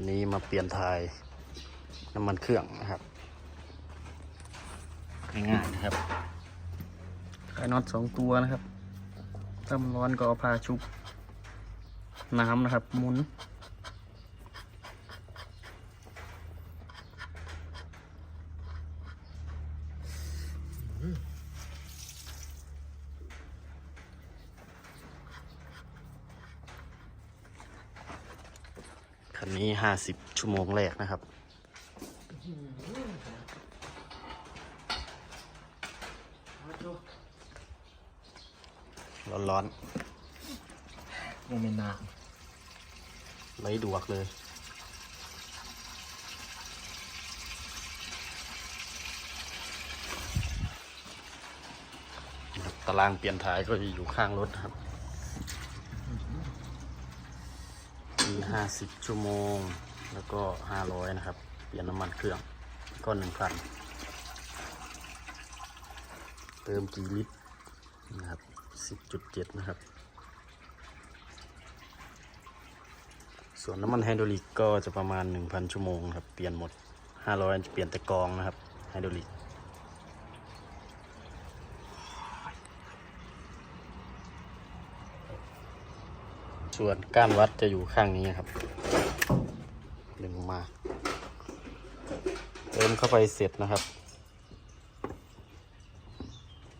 วันนี้มาเปลี่ยนทายน้ำมันเครื่องนะครับ ง่ายๆนะครับไข่น็อตสองตัวนะครับ ถ้ามันร้อนก็เอาผ้าชุบ น้ำนะครับหมุน คันนี้ห้าสิบชั่วโมงแรกนะครับ ร้อนโมเมนนาๆไร้ดวกเลย ตารางเปลี่ยนถ่ายก็จะอยู่ข้างรถนะครับ มีห้าสิบชั่วโมง แล้วก็ห้าร้อยนะครับ เปลี่ยนน้ำมันเครื่องก็หนึ่งพันเติมกี่ลิตรนะครับสิบจุดเจ็ดนะครับ ส่วนน้ำมันไฮดรอลิกก็จะประมาณ1,000ชั่วโมงครับ เปลี่ยนหมด500จะเปลี่ยนแต่กองนะครับไฮดรอลิก ส่วนก้านวัดจะอยู่ข้างนี้ครับดึงมา เติมเข้าไปเสร็จนะครับ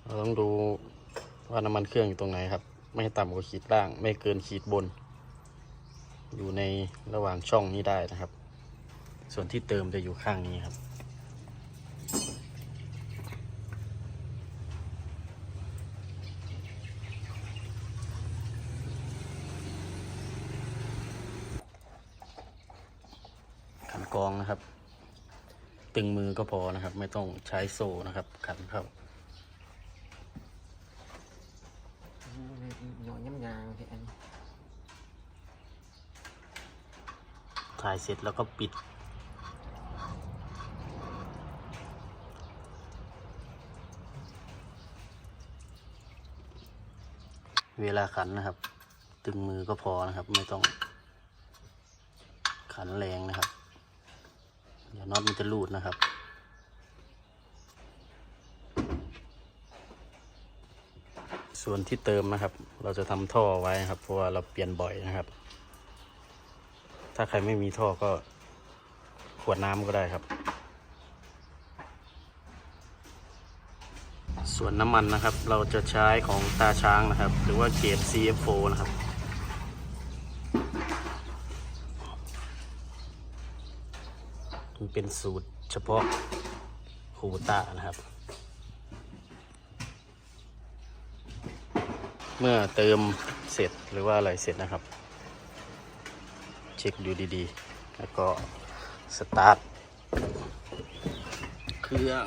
เราต้องดูว่าน้ำมันเครื่องอยู่ตรงไหนครับ ไม่ต่ำกว่าขีดล่าง ไม่เกินขีดบน อยู่ในระหว่างช่องนี้ได้นะครับ ส่วนที่เติมจะอยู่ข้างนี้ครับ กองนะครับ ตึงมือก็พอนะครับ ไม่ต้องใช้โซ่นะครับขันเข้าหน่อยย่ำยางที่อันถ่ายเสร็จแล้วก็ปิด เวลาขันนะครับ ตึงมือก็พอนะครับ ไม่ต้องขันแรงนะครับ น็อตมันจะรูดนะครับ ส่วนที่เติมนะครับ เราจะทำท่อไว้นะครับเพราะว่าเราเปลี่ยนบ่อยนะครับ ถ้าใครไม่มีท่อก็ขวดน้ำก็ได้ครับ ส่วนน้ำมันนะครับ เราจะใช้ของตาช้างนะครับ หรือว่าเกรด CFO นะครับ มันเป็นสูตรเฉพาะคูตานะครับ เมื่อเติมเสร็จหรือว่าอะไรเสร็จนะครับ เช็คดูดีๆ แล้วก็สตาร์ทเครื่อง